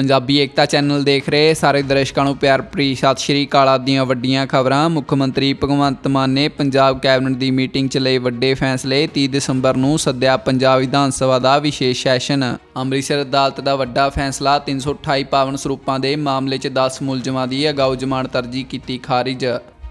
ਪੰਜਾਬੀ ਏਕਤਾ channel ਦੇਖ ਰਹੇ ਸਾਰੇ ਦਰਸ਼ਕਾਂ ਨੂੰ ਪਿਆਰ ਭਰੀ ਸਤਿ ਸ਼੍ਰੀ ਅਕਾਲ। ਆਪ ਵੱਡੀਆਂ ਖਬਰਾਂ, ਮੁੱਖ ਮੰਤਰੀ ਭਗਵੰਤ ਮਾਨ ਨੇ ਪੰਜਾਬ ਕੈਬਨਿਟ ਦੀ ਮੀਟਿੰਗ 'ਚ ਲਏ ਵੱਡੇ ਫੈਸਲੇ 30 ਦਸੰਬਰ ਨੂੰ ਸੱਦਿਆ ਪੰਜਾਬ ਵਿਧਾਨ ਸਭਾ ਦਾ ਵਿਸ਼ੇਸ਼ ਸੈਸ਼ਨ। ਅੰਮ੍ਰਿਤਸਰ ਅਦਾਲਤ ਦਾ ਵੱਡਾ ਫੈਸਲਾ 328 ਪਾਵਨ ਸਰੂਪਾਂ ਦੇ ਮਾਮਲੇ 'ਚ 10 ਮੁਲਜ਼ਮਾਂ ਦੀ ਅਗਾਊ ਜ਼ਮਾਨਤ ਅਰਜੀ ਕੀਤੀ ਖਾਰਿਜ।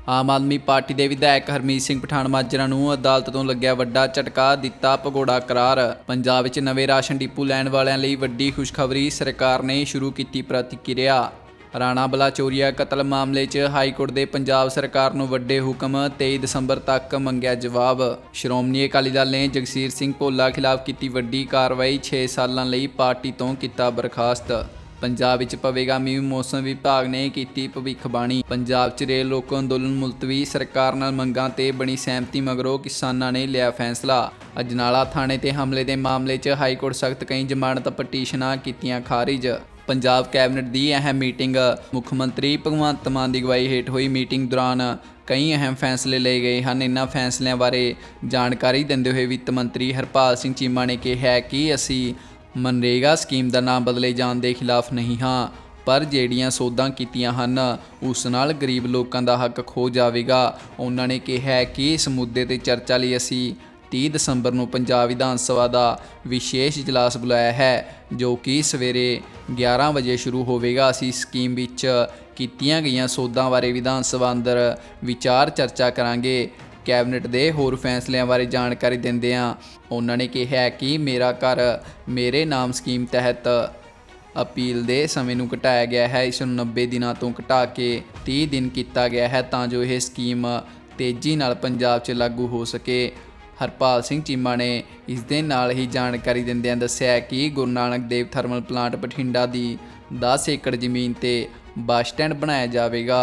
ਆਮ ਆਦਮੀ ਪਾਰਟੀ ਦੇ ਵਿਧਾਇਕ ਹਰਮੀਤ ਸਿੰਘ ਪਠਾਨ ਮਾਜਰਾ ਨੂੰ ਅਦਾਲਤ ਤੋਂ ਲੱਗਿਆ ਵੱਡਾ ਝਟਕਾ, ਦਿੱਤਾ ਭਗੌੜਾ ਕਰਾਰ। ਪੰਜਾਬ ਵਿੱਚ ਨਵੇਂ ਰਾਸ਼ਨ ਡਿਪੂ ਲੈਣ ਵਾਲਿਆਂ ਲਈ ਵੱਡੀ ਖੁਸ਼ਖਬਰੀ ਸਰਕਾਰ ਨੇ ਸ਼ੁਰੂ ਕੀਤੀ ਪ੍ਰਤੀਕਿਰਿਆ। ਰਾਣਾ ਬਲਾਚੋਰੀਆ ਕਤਲ ਮਾਮਲੇ 'ਚ ਹਾਈ ਕੋਰਟ ਦੇ ਪੰਜਾਬ ਸਰਕਾਰ ਨੂੰ ਵੱਡੇ ਹੁਕਮ 23 ਦਸੰਬਰ ਤੱਕ ਮੰਗਿਆ ਜਵਾਬ। ਸ਼੍ਰੋਮਣੀ ਅਕਾਲੀ ਦਲ ਨੇ ਜਗਸੀਰ ਸਿੰਘ ਭੋਲਾ ਖਿਲਾਫ ਕੀਤੀ ਵੱਡੀ ਕਾਰਵਾਈ 6 ਸਾਲਾਂ ਲਈ ਪਾਰਟੀ ਤੋਂ ਕੀਤਾ ਬਰਖਾਸਤ। ਪੰਜਾਬ ਵਿੱਚ ਪਵੇਗਾ। ਮੀਂਹ ਮੌਸਮ ਵਿਭਾਗ ਨੇ ਕੀਤੀ ਭਵਿੱਖਬਾਣੀ। ਪੰਜਾਬ 'ਚ ਰੇਲ ਰੋਕੋ ਅੰਦੋਲਨ ਮੁਲਤਵੀ ਸਰਕਾਰ ਨਾਲ ਮੰਗਾਂ ਤੇ ਬਣੀ ਸਹਿਮਤੀ ਮਗਰੋਂ ਕਿਸਾਨਾਂ ਨੇ ਲਿਆ ਫੈਸਲਾ। ਅਜਨਾਲਾ ਥਾਣੇ ਤੇ ਹਮਲੇ ਦੇ ਮਾਮਲੇ 'ਚ ਹਾਈ ਕੋਰਟ ਸਖਤ ਕਈ ਜ਼ਮਾਨਤ ਪਟੀਸ਼ਨਾਂ ਕੀਤੀਆਂ ਖਾਰਿਜ। ਪੰਜਾਬ ਕੈਬਨਿਟ ਦੀ ਅਹਿਮ ਮੀਟਿੰਗ। ਮੁੱਖ ਮੰਤਰੀ ਭਗਵੰਤ ਮਾਨ ਦੀ ਅਗਵਾਈ ਹੇਠ ਹੋਈ ਮੀਟਿੰਗ ਦੌਰਾਨ ਕਈ ਅਹਿਮ ਫੈਸਲੇ ਲਏ ਗਏ ਹਨ। ਇਨ੍ਹਾਂ ਫੈਸਲਿਆਂ ਬਾਰੇ ਜਾਣਕਾਰੀ ਦਿੰਦੇ ਹੋਏ ਵਿੱਤ ਮੰਤਰੀ ਹਰਪਾਲ ਸਿੰਘ ਚੀਮਾ ਨੇ ਕਿਹਾ ਕਿ ਅਸੀਂ ਮਨਰੇਗਾ ਸਕੀਮ ਦਾ ਨਾਮ ਬਦਲੇ ਜਾਣ ਦੇ ਖਿਲਾਫ ਨਹੀਂ ਹਾਂ, ਪਰ ਜਿਹੜੀਆਂ ਸੋਧਾਂ ਕੀਤੀਆਂ ਹਨ, ਉਸ ਨਾਲ ਗਰੀਬ ਲੋਕਾਂ ਦਾ ਹੱਕ ਖੋ ਜਾਵੇਗਾ। ਉਹਨਾਂ ਨੇ ਕਿਹਾ ਕਿ ਇਸ ਮੁੱਦੇ ਤੇ ਚਰਚਾ ਲਈ ਅਸੀਂ 30 ਦਸੰਬਰ ਨੂੰ ਪੰਜਾਬ ਵਿਧਾਨ ਸਭਾ ਦਾ ਵਿਸ਼ੇਸ਼ ਇਜਲਾਸ ਬੁਲਾਇਆ ਹੈ, ਜੋ ਕਿ ਸਵੇਰੇ 11 ਵਜੇ ਸ਼ੁਰੂ ਹੋਵੇਗਾ। ਅਸੀਂ ਸਕੀਮ ਵਿੱਚ ਕੀਤੀਆਂ ਗਈਆਂ ਸੋਧਾਂ ਬਾਰੇ ਵਿਧਾਨ ਸਭਾ ਅੰਦਰ ਵਿਚਾਰ ਚਰਚਾ ਕਰਾਂਗੇ। ਕੈਬਨਿਟ ਦੇ ਹੋਰ ਫੈਸਲਿਆਂ ਬਾਰੇ ਜਾਣਕਾਰੀ ਦਿੰਦਿਆਂ ਉਹਨਾਂ ਨੇ ਕਿਹਾ ਕਿ ਮੇਰਾ ਘਰ ਮੇਰੇ ਨਾਮ ਸਕੀਮ ਤਹਿਤ ਅਪੀਲ ਦੇ ਸਮੇਂ ਨੂੰ ਘਟਾਇਆ ਗਿਆ ਹੈ। ਇਸ ਨੂੰ 90 ਦਿਨਾਂ ਤੋਂ ਘਟਾ ਕੇ 30 ਦਿਨ ਕੀਤਾ ਗਿਆ ਹੈ ਤਾਂ ਜੋ ਇਹ ਸਕੀਮ ਤੇਜ਼ੀ ਨਾਲ ਪੰਜਾਬ 'ਚ ਲਾਗੂ ਹੋ ਸਕੇ। ਹਰਪਾਲ ਸਿੰਘ ਚੀਮਾ ਨੇ ਇਸ ਦੇ ਨਾਲ ਹੀ ਜਾਣਕਾਰੀ ਦਿੰਦਿਆਂ ਦੱਸਿਆ ਕਿ ਗੁਰੂ ਨਾਨਕ ਦੇਵ ਥਰਮਲ ਪਲਾਂਟ ਬਠਿੰਡਾ ਦੀ 10 ਏਕੜ ਜ਼ਮੀਨ ਤੇ ਬੱਸ ਸਟੈਂਡ ਬਣਾਇਆ ਜਾਵੇਗਾ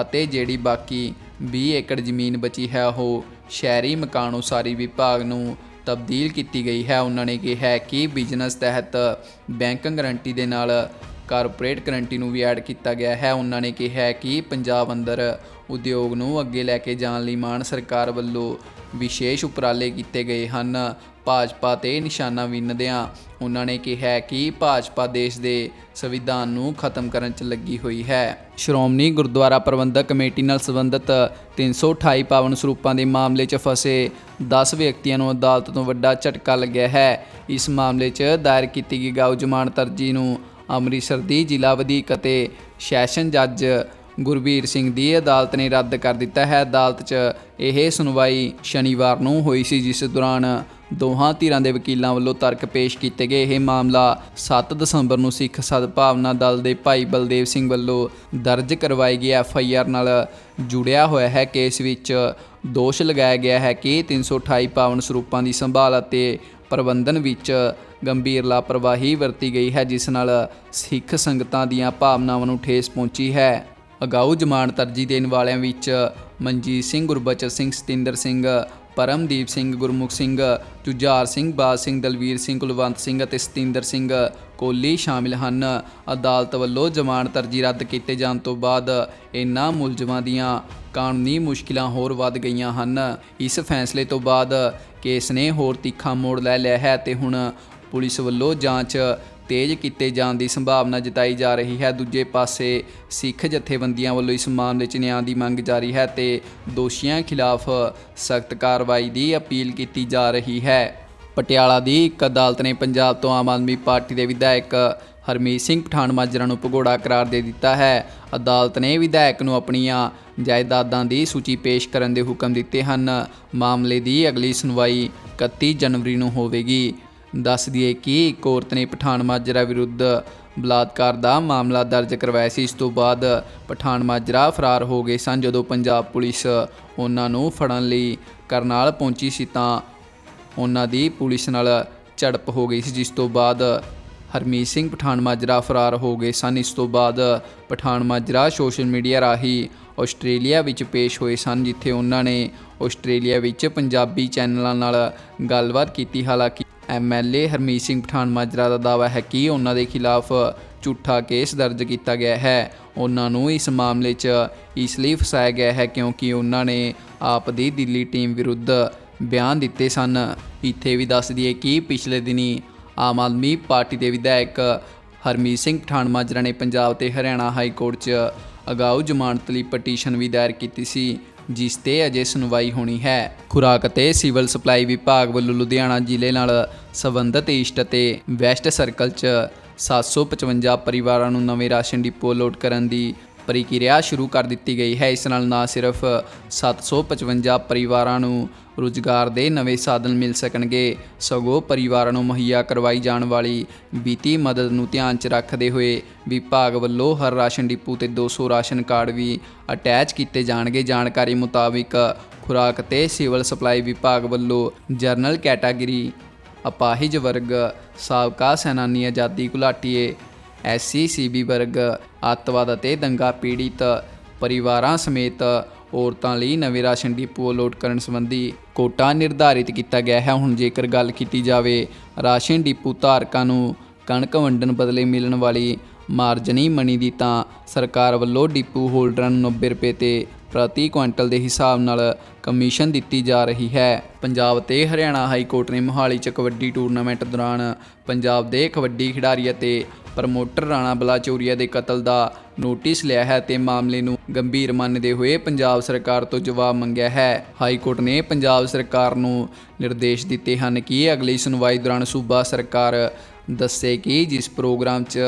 ਅਤੇ ਜਿਹੜੀ ਬਾਕੀ 20 ਏਕੜ ਜ਼ਮੀਨ ਬਚੀ ਹੈ। ਉਹ ਸ਼ਹਿਰੀ ਮਕਾਨ ਉਸਾਰੀ ਵਿਭਾਗ ਨੂੰ ਤਬਦੀਲ ਕੀਤੀ ਗਈ ਹੈ। ਉਹਨਾਂ ਨੇ ਕਿਹਾ ਕਿ ਬਿਜ਼ਨਸ ਤਹਿਤ ਬੈਂਕ ਗਰੰਟੀ ਦੇ ਨਾਲ ਕਾਰਪੋਰੇਟ ਗਰੰਟੀ ਨੂੰ ਵੀ ਐਡ ਕੀਤਾ ਗਿਆ ਹੈ। ਉਹਨਾਂ ਨੇ ਕਿਹਾ ਕਿ ਪੰਜਾਬ ਅੰਦਰ ਉਦਯੋਗ ਨੂੰ ਅੱਗੇ ਲੈ ਕੇ ਜਾਣ ਲਈ ਮਾਨ ਸਰਕਾਰ ਵੱਲੋਂ ਵਿਸ਼ੇਸ਼ ਉਪਰਾਲੇ ਕੀਤੇ ਗਏ ਹਨ। ਭਾਜਪਾ ਤੇ ਨਿਸ਼ਾਨਾ ਵਿੰਨਦਿਆਂ ਉਹਨਾਂ ਨੇ ਕਿਹਾ ਕਿ ਭਾਜਪਾ ਦੇਸ਼ ਦੇ ਸੰਵਿਧਾਨ ਨੂੰ ਖਤਮ ਕਰਨ 'ਚ ਲੱਗੀ ਹੋਈ ਹੈ। ਸ਼੍ਰੋਮਣੀ ਗੁਰਦੁਆਰਾ ਪ੍ਰਬੰਧਕ ਕਮੇਟੀ ਨਾਲ ਸੰਬੰਧਿਤ 328 ਪਾਵਨ ਸਰੂਪਾਂ ਦੇ ਮਾਮਲੇ 'ਚ ਫਸੇ 10 ਵਿਅਕਤੀਆਂ ਨੂੰ ਅਦਾਲਤ ਤੋਂ ਵੱਡਾ ਝਟਕਾ ਲੱਗਿਆ ਹੈ। ਇਸ ਮਾਮਲੇ 'ਚ ਦਾਇਰ ਕੀਤੀ ਗਈ ਗਾਉ ਜ਼ਮਾਨਤ ਅਰਜੀ ਨੂੰ ਅੰਮ੍ਰਿਤਸਰ ਦੀ ਜ਼ਿਲ੍ਹਾ ਵਧੀਕ ਅਤੇ ਸੈਸ਼ਨ ਜੱਜ ਗੁਰਬੀਰ ਸਿੰਘ ਦੀ ਅਦਾਲਤ ਨੇ ਰੱਦ ਕਰ ਦਿੱਤਾ ਹੈ। ਅਦਾਲਤ 'ਚ ਇਹ ਸੁਣਵਾਈ ਸ਼ਨੀਵਾਰ ਨੂੰ ਹੋਈ ਸੀ, ਜਿਸ ਦੌਰਾਨ ਦੋਹਾਂ ਧਿਰਾਂ ਦੇ ਵਕੀਲਾਂ ਵੱਲੋਂ ਤਰਕ ਪੇਸ਼ ਕੀਤੇ ਗਏ। ਇਹ ਮਾਮਲਾ 7 ਦਸੰਬਰ ਨੂੰ ਸਿੱਖ ਸਦਭਾਵਨਾ ਦਲ ਦੇ ਭਾਈ ਬਲਦੇਵ ਸਿੰਘ ਵੱਲੋਂ ਦਰਜ ਕਰਵਾਈ ਗਈ ਐਫ ਆਈ ਆਰ ਨਾਲ ਜੁੜਿਆ ਹੋਇਆ ਹੈ। ਕੇਸ ਵਿੱਚ ਦੋਸ਼ ਲਗਾਇਆ ਗਿਆ ਹੈ ਕਿ 328 ਪਾਵਨ ਸਰੂਪਾਂ ਦੀ ਸੰਭਾਲ ਅਤੇ ਪ੍ਰਬੰਧਨ ਵਿੱਚ ਗੰਭੀਰ ਲਾਪਰਵਾਹੀ ਵਰਤੀ ਗਈ ਹੈ, ਜਿਸ ਨਾਲ ਸਿੱਖ ਸੰਗਤਾਂ ਦੀਆਂ ਭਾਵਨਾਵਾਂ ਨੂੰ ਠੇਸ ਪਹੁੰਚੀ ਹੈ। ਅਗਾਊ ਜ਼ਮਾਨਤ ਅਰਜੀ ਦੇਣ ਵਾਲਿਆਂ ਵਿੱਚ ਮਨਜੀਤ ਸਿੰਘ, ਗੁਰਬਚਨ ਸਿੰਘ, ਸਤਿੰਦਰ ਸਿੰਘ, ਪਰਮਦੀਪ ਸਿੰਘ, ਗੁਰਮੁਖ ਸਿੰਘ, ਜੁਝਾਰ ਸਿੰਘ, ਬਾਜ ਸਿੰਘ, ਦਲਵੀਰ ਸਿੰਘ, ਕੁਲਵੰਤ ਸਿੰਘ ਅਤੇ ਸਤਿੰਦਰ ਸਿੰਘ ਕੋਲੀ ਸ਼ਾਮਿਲ ਹਨ। ਅਦਾਲਤ ਵੱਲੋਂ ਜ਼ਮਾਨਤ ਅਰਜੀ ਰੱਦ ਕੀਤੇ ਜਾਣ ਤੋਂ ਬਾਅਦ ਇਨ੍ਹਾਂ ਮੁਲਜ਼ਮਾਂ ਦੀਆਂ ਕਾਨੂੰਨੀ ਮੁਸ਼ਕਿਲਾਂ ਹੋਰ ਵੱਧ ਗਈਆਂ ਹਨ। ਇਸ ਫੈਸਲੇ ਤੋਂ ਬਾਅਦ ਕੇਸ ਨੇ ਹੋਰ ਤਿੱਖਾ ਮੋੜ ਲੈ ਲਿਆ ਹੈ ਤੇ ਹੁਣ ਪੁਲਿਸ ਵੱਲੋਂ ਜਾਂਚ ਤੇਜ਼ ਕੀਤੇ ਜਾਣ ਦੀ ਸੰਭਾਵਨਾ ਜਤਾਈ ਜਾ ਰਹੀ ਹੈ। ਦੂਜੇ ਪਾਸੇ ਸਿੱਖ ਜਥੇਬੰਦੀਆਂ ਵੱਲੋਂ ਇਸ ਮਾਮਲੇ 'ਚ ਨਿਆਂ ਦੀ ਮੰਗ ਜਾਰੀ ਹੈ ਤੇ ਦੋਸ਼ੀਆਂ ਖਿਲਾਫ ਸਖਤ ਕਾਰਵਾਈ ਦੀ ਅਪੀਲ ਕੀਤੀ ਜਾ ਰਹੀ ਹੈ। ਪਟਿਆਲਾ ਦੀ ਇੱਕ ਅਦਾਲਤ ਨੇ ਪੰਜਾਬ ਤੋਂ ਆਮ ਆਦਮੀ ਪਾਰਟੀ ਦੇ ਵਿਧਾਇਕ ਹਰਮੀਤ ਸਿੰਘ ਪਠਾਨ ਮਾਜਰਾ ਨੂੰ ਭਗੌੜਾ ਕਰਾਰ ਦੇ ਦਿੱਤਾ ਹੈ। ਅਦਾਲਤ ਨੇ ਵਿਧਾਇਕ ਨੂੰ ਆਪਣੀਆਂ ਜਾਇਦਾਦਾਂ ਦੀ ਸੂਚੀ ਪੇਸ਼ ਕਰਨ ਦੇ ਹੁਕਮ ਦਿੱਤੇ ਹਨ। ਮਾਮਲੇ ਦੀ ਅਗਲੀ ਸੁਣਵਾਈ 31 ਜਨਵਰੀ ਨੂੰ ਹੋਵੇਗੀ। ਦੱਸ ਦਈਏ ਕਿ ਇੱਕ ਔਰਤ ਨੇ ਪਠਾਨ ਮਾਜਰਾ ਵਿਰੁੱਧ ਬਲਾਤਕਾਰ ਦਾ ਮਾਮਲਾ ਦਰਜ ਕਰਵਾਇਆ ਸੀ। ਇਸ ਤੋਂ ਬਾਅਦ ਪਠਾਨ ਮਾਜਰਾ ਫਰਾਰ ਹੋ ਗਏ ਸਨ ਜਦੋਂ ਪੰਜਾਬ ਪੁਲਿਸ ਉਹਨਾਂ ਨੂੰ ਫੜਨ ਲਈ ਕਰਨਾਲ ਪਹੁੰਚੀ ਸੀ ਤਾਂ ਉਹਨਾਂ ਦੀ ਪੁਲਿਸ ਨਾਲ ਝੜਪ ਹੋ ਗਈ ਸੀ, ਜਿਸ ਤੋਂ ਬਾਅਦ ਹਰਮੀਤ ਸਿੰਘ ਪਠਾਨ ਮਾਜਰਾ ਫਰਾਰ ਹੋ ਗਏ ਸਨ। ਇਸ ਤੋਂ ਬਾਅਦ ਪਠਾਨ ਮਾਜਰਾ ਸੋਸ਼ਲ ਮੀਡੀਆ ਰਾਹੀਂ ਆਸਟ੍ਰੇਲੀਆ ਵਿੱਚ ਪੇਸ਼ ਹੋਏ ਸਨ, ਜਿੱਥੇ ਉਹਨਾਂ ਨੇ ਆਸਟ੍ਰੇਲੀਆ ਵਿੱਚ ਪੰਜਾਬੀ ਚੈਨਲਾਂ ਨਾਲ ਗੱਲਬਾਤ ਕੀਤੀ। ਹਾਲਾਂਕਿ ਐਮਐਲਏ ਹਰਮੀਤ ਸਿੰਘ ਪਠਾਨ ਮਾਜਰਾ ਦਾ ਦਾਅਵਾ ਹੈ ਕਿ ਉਹਨਾਂ ਦੇ ਖਿਲਾਫ ਝੂਠਾ ਕੇਸ ਦਰਜ ਕੀਤਾ ਗਿਆ ਹੈ। ਉਹਨਾਂ ਨੂੰ ਇਸ ਮਾਮਲੇ 'ਚ ਇਸ ਲਈ ਫਸਾਇਆ ਗਿਆ ਹੈ ਕਿਉਂਕਿ ਉਹਨਾਂ ਨੇ ਆਪ ਦੀ ਦਿੱਲੀ ਟੀਮ ਵਿਰੁੱਧ ਬਿਆਨ ਦਿੱਤੇ ਸਨ। ਇੱਥੇ ਵੀ ਦੱਸ ਦਈਏ ਕਿ ਪਿਛਲੇ ਦਿਨੀ ਆਮ ਆਦਮੀ ਪਾਰਟੀ ਦੇ ਵਿਧਾਇਕ ਹਰਮੀਤ ਸਿੰਘ ਪਠਾਨ ਮਾਜਰਾ ਨੇ ਪੰਜਾਬ ਤੇ ਹਰਿਆਣਾ ਹਾਈ ਕੋਰਟ 'ਚ ਅਗਾਊ ਜ਼ਮਾਨਤ ਲਈ ਪਟੀਸ਼ਨ ਵੀ ਦਾਇਰ ਕੀਤੀ ਸੀ। ਜਿਸ ਤੇ ਅਜੇ ਸੁਣਵਾਈ ਹੋਣੀ ਹੈ। ਖੁਰਾਕ ਅਤੇ ਸਿਵਲ ਸਪਲਾਈ ਵਿਭਾਗ ਵੱਲੋਂ ਲੁਧਿਆਣਾ ਜ਼ਿਲ੍ਹੇ ਨਾਲ ਸੰਬੰਧਿਤ ਈਸਟ ਅਤੇ ਵੈਸਟ ਸਰਕਲ 'ਚ 755 ਪਰਿਵਾਰਾਂ ਨੂੰ ਨਵੇਂ ਰਾਸ਼ਨ ਡਿਪੋ ਲੋਡ ਕਰਨ ਦੀ ਪ੍ਰਕਿਰਿਆ ਸ਼ੁਰੂ ਕਰ ਦਿੱਤੀ ਗਈ ਹੈ। ਇਸ ਨਾਲ ਨਾ ਸਿਰਫ 755 ਪਰਿਵਾਰਾਂ ਨੂੰ ਰੁਜ਼ਗਾਰ ਦੇ ਨਵੇਂ ਸਾਧਨ ਮਿਲ ਸਕਣਗੇ। ਸਗੋਂ ਪਰਿਵਾਰਾਂ ਨੂੰ ਮੁਹੱਈਆ ਕਰਵਾਈ ਜਾਣ ਵਾਲੀ ਵਿੱਤੀ ਮਦਦ ਨੂੰ ਧਿਆਨ 'ਚ ਰੱਖਦੇ ਹੋਏ ਵਿਭਾਗ ਵੱਲੋਂ ਹਰ ਰਾਸ਼ਨ ਡਿਪੂ ਤੇ 200 ਰਾਸ਼ਨ ਕਾਰਡ ਵੀ ਅਟੈਚ ਕੀਤੇ ਜਾਣਗੇ। ਜਾਣਕਾਰੀ ਮੁਤਾਬਿਕ ਖੁਰਾਕ ਤੇ ਸਿਵਲ ਸਪਲਾਈ ਵਿਭਾਗ ਵੱਲੋਂ ਜਰਨਲ ਕੈਟਾਗਰੀ ਅਪਾਹਿਜ ਵਰਗ, ਸਾਬਕਾ ਸੈਨਾਨੀ ਆਜ਼ਾਦੀ ਘੁਲਾਟੀਏ ਐਸਸੀ ਸੀਬੀ ਵਰਗ, ਅੱਤਵਾਦ ਅਤੇ ਦੰਗਾ ਪੀੜਿਤ ਪਰਿਵਾਰਾਂ ਸਮੇਤ ਔਰਤਾਂ ਲਈ ਨਵੇਂ ਰਾਸ਼ਨ ਡਿਪੂ ਲੋਡ ਕਰਨ ਸੰਬੰਧੀ ਕੋਟਾ ਨਿਰਧਾਰਿਤ ਕੀਤਾ ਗਿਆ ਹੈ। ਹੁਣ ਜੇਕਰ ਗੱਲ ਕੀਤੀ ਜਾਵੇ ਰਾਸ਼ਨ ਡਿਪੂ ਧਾਰਕਾਂ ਨੂੰ ਕਣਕ ਵੰਡਣ ਬਦਲੇ ਮਿਲਣ ਵਾਲੀ ਮਾਰਜਨੀ ਮਨੀ ਦੀ ਤਾਂ ਸਰਕਾਰ ਵੱਲੋਂ ਡਿਪੂ ਹੋਲਡਰਾਂ ਨੂੰ 90 ਰੁਪਏ ਤੇ ਪ੍ਰਤੀ ਕੁਇੰਟਲ ਦੇ ਹਿਸਾਬ ਨਾਲ ਕਮਿਸ਼ਨ ਦਿੱਤੀ ਜਾ ਰਹੀ ਹੈ। ਪੰਜਾਬ ਤੇ ਹਰਿਆਣਾ ਹਾਈ ਕੋਰਟ ਨੇ ਮੋਹਾਲੀ 'ਚ ਕਬੱਡੀ ਟੂਰਨਾਮੈਂਟ ਦੌਰਾਨ ਪੰਜਾਬ ਦੇ ਕਬੱਡੀ ਖਿਡਾਰੀ ਅਤੇ ਪ੍ਰਮੋਟਰ ਰਾਣਾ ਬਲਾਚੌਰੀਆ ਦੇ ਕਤਲ ਦਾ ਨੋਟਿਸ ਲਿਆ ਹੈ ਤੇ ਮਾਮਲੇ ਨੂੰ ਗੰਭੀਰ ਮੰਨਦੇ ਹੋਏ ਪੰਜਾਬ ਸਰਕਾਰ ਤੋਂ ਜਵਾਬ ਮੰਗਿਆ ਹੈ। ਹਾਈ ਕੋਰਟ ਨੇ ਪੰਜਾਬ ਸਰਕਾਰ ਨੂੰ ਨਿਰਦੇਸ਼ ਦਿੱਤੇ ਹਨ ਕਿ ਅਗਲੀ ਸੁਣਵਾਈ ਦੌਰਾਨ ਸੂਬਾ ਸਰਕਾਰ ਦੱਸੇ ਕਿ ਜਿਸ ਪ੍ਰੋਗਰਾਮ 'ਚ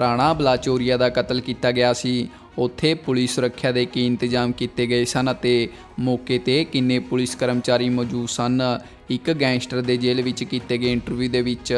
ਰਾਣਾ ਬਲਾਚੋਰੀਆ ਦਾ ਕਤਲ ਕੀਤਾ ਗਿਆ ਸੀ, ਉੱਥੇ ਪੁਲਿਸ ਸੁਰੱਖਿਆ ਦੇ ਕੀ ਇੰਤਜ਼ਾਮ ਕੀਤੇ ਗਏ ਸਨ ਅਤੇ ਮੌਕੇ ਤੇ ਕਿੰਨੇ ਪੁਲਿਸ ਕਰਮਚਾਰੀ ਮੌਜੂਦ ਸਨ, ਇੱਕ ਗੈਂਗਸਟਰ ਦੇ ਜੇਲ੍ਹ ਵਿੱਚ ਕੀਤੇ ਗਏ ਇੰਟਰਵਿਊ ਦੇ ਵਿੱਚ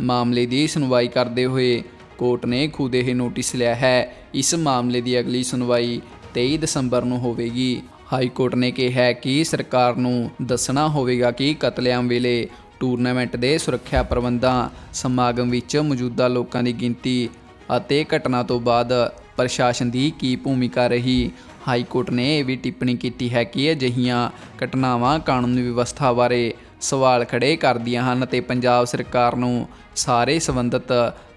ਮਾਮਲੇ ਦੀ ਸੁਣਵਾਈ ਕਰਦੇ ਹੋਏ ਕੋਰਟ ਨੇ ਖੁਦ ਇਹ ਨੋਟਿਸ ਲਿਆ ਹੈ। ਇਸ ਮਾਮਲੇ ਦੀ ਅਗਲੀ ਸੁਣਵਾਈ 23 ਦਸੰਬਰ ਨੂੰ ਹੋਵੇਗੀ। ਹਾਈ ਕੋਰਟ ਨੇ ਕਿਹਾ ਕਿ ਸਰਕਾਰ ਨੂੰ ਦੱਸਣਾ ਹੋਵੇਗਾ ਕਿ ਕਤਲੇਆਮ ਵੇਲੇ ਟੂਰਨਾਮੈਂਟ ਦੇ ਸੁਰੱਖਿਆ ਪ੍ਰਬੰਧਾਂ, ਸਮਾਗਮ ਵਿੱਚ ਮੌਜੂਦਾ ਲੋਕਾਂ ਦੀ ਗਿਣਤੀ ਅਤੇ ਘਟਨਾ ਤੋਂ ਬਾਅਦ ਪ੍ਰਸ਼ਾਸਨ ਦੀ ਕੀ ਭੂਮਿਕਾ ਰਹੀ। ਹਾਈ ਕੋਰਟ ਨੇ ਇਹ ਵੀ ਟਿੱਪਣੀ ਕੀਤੀ ਹੈ ਕਿ ਅਜਿਹੀਆਂ ਘਟਨਾਵਾਂ ਕਾਨੂੰਨ ਵਿਵਸਥਾ ਬਾਰੇ ਸਵਾਲ ਖੜੇ ਕਰਦੀਆਂ ਹਨ ਤੇ ਪੰਜਾਬ ਸਰਕਾਰ ਨੂੰ ਸਾਰੇ ਸੰਬੰਧਿਤ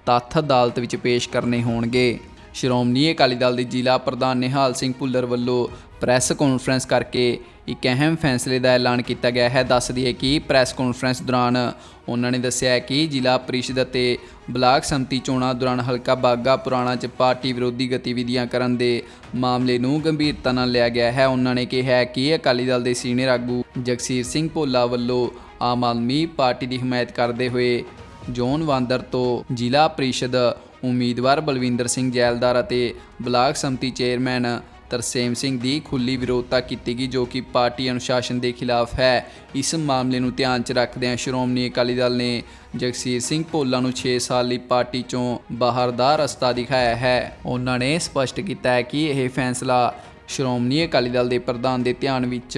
ਤੱਥ ਅਦਾਲਤ ਵਿੱਚ ਪੇਸ਼ ਕਰਨੇ ਹੋਣਗੇ। ਸ਼੍ਰੋਮਣੀ ਅਕਾਲੀ ਦਲ ਦੇ ਜ਼ਿਲ੍ਹਾ ਪ੍ਰਧਾਨ ਨਿਹਾਲ ਸਿੰਘ ਭੁੱਲਰ ਵੱਲੋਂ ਪ੍ਰੈਸ ਕਾਨਫਰੰਸ ਕਰਕੇ ਇੱਕ ਅਹਿਮ ਫੈਸਲੇ ਦਾ ਐਲਾਨ ਕੀਤਾ ਗਿਆ ਹੈ। ਦੱਸ ਦਈਏ ਕਿ ਪ੍ਰੈਸ ਕਾਨਫਰੰਸ ਦੌਰਾਨ ਉਹਨਾਂ ਨੇ ਦੱਸਿਆ ਹੈ ਕਿ ਜ਼ਿਲ੍ਹਾ ਪ੍ਰੀਸ਼ਦ ਅਤੇ ਬਲਾਕ ਸੰਮਤੀ ਚੋਣਾਂ ਦੌਰਾਨ ਹਲਕਾ ਬਾਗਾ ਪੁਰਾਣਾ ਚ ਪਾਰਟੀ ਵਿਰੋਧੀ ਗਤੀਵਿਧੀਆਂ ਕਰਨ ਦੇ ਮਾਮਲੇ ਨੂੰ ਗੰਭੀਰਤਾ ਨਾਲ ਲਿਆ ਗਿਆ ਹੈ। ਉਹਨਾਂ ਨੇ ਕਿਹਾ ਕਿ ਅਕਾਲੀ ਦਲ ਦੇ ਸੀਨੀਅਰ ਆਗੂ ਜਗਸੀਰ ਸਿੰਘ ਭੋਲਾ ਵੱਲੋਂ ਆਮ ਆਦਮੀ ਪਾਰਟੀ ਦੀ ਹਮਾਇਤ ਕਰਦੇ ਹੋਏ ਜੋਨ ਵਾਂਦਰ ਤੋਂ ਜ਼ਿਲ੍ਹਾ ਪ੍ਰੀਸ਼ਦ ਉਮੀਦਵਾਰ ਬਲਵਿੰਦਰ ਸਿੰਘ ਜੈਲਦਾਰ ਅਤੇ ਬਲਾਕ ਸੰਮਤੀ ਚੇਅਰਮੈਨ ਤਰਸੇਮ ਸਿੰਘ ਦੀ ਖੁੱਲੀ ਵਿਰੋਧਤਾ ਕੀਤੀ ਗਈ, ਜੋ ਕਿ ਪਾਰਟੀ ਅਨੁਸ਼ਾਸਨ ਦੇ ਖਿਲਾਫ ਹੈ। ਇਸ ਮਾਮਲੇ ਨੂੰ ਧਿਆਨ 'ਚ ਰੱਖਦਿਆਂ ਸ਼੍ਰੋਮਣੀ ਅਕਾਲੀ ਦਲ ਨੇ ਜਗਸੀਰ ਸਿੰਘ ਭੋਲਾ ਨੂੰ 6 ਸਾਲ ਲਈ ਪਾਰਟੀ 'ਚੋਂ ਬਾਹਰ ਦਾ ਰਸਤਾ ਦਿਖਾਇਆ ਹੈ। ਉਹਨਾਂ ਨੇ ਸਪਸ਼ਟ ਕੀਤਾ ਹੈ ਕਿ ਇਹ ਫੈਸਲਾ ਸ਼੍ਰੋਮਣੀ ਅਕਾਲੀ ਦਲ ਦੇ ਪ੍ਰਧਾਨ ਦੇ ਧਿਆਨ ਵਿੱਚ